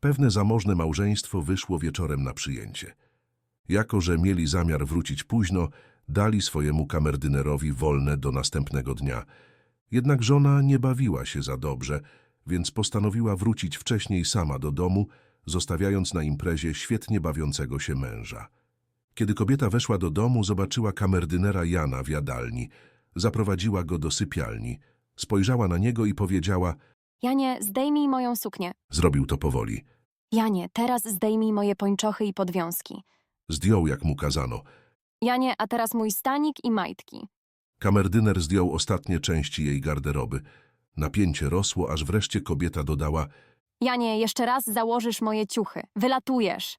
Pewne zamożne małżeństwo wyszło wieczorem na przyjęcie. Jako, że mieli zamiar wrócić późno, dali swojemu kamerdynerowi wolne do następnego dnia. Jednak żona nie bawiła się za dobrze, więc postanowiła wrócić wcześniej sama do domu, zostawiając na imprezie świetnie bawiącego się męża. Kiedy kobieta weszła do domu, zobaczyła kamerdynera Jana w jadalni. Zaprowadziła go do sypialni. Spojrzała na niego i powiedziała, Janie, zdejmij moją suknię. zrobił to powoli. Janie, teraz zdejmij moje pończochy i podwiązki. Zdjął, jak mu kazano. Janie, a teraz mój stanik i majtki. Kamerdyner zdjął ostatnie części jej garderoby. Napięcie rosło, aż wreszcie kobieta dodała, Janie, jeszcze raz założysz moje ciuchy. Wylatujesz.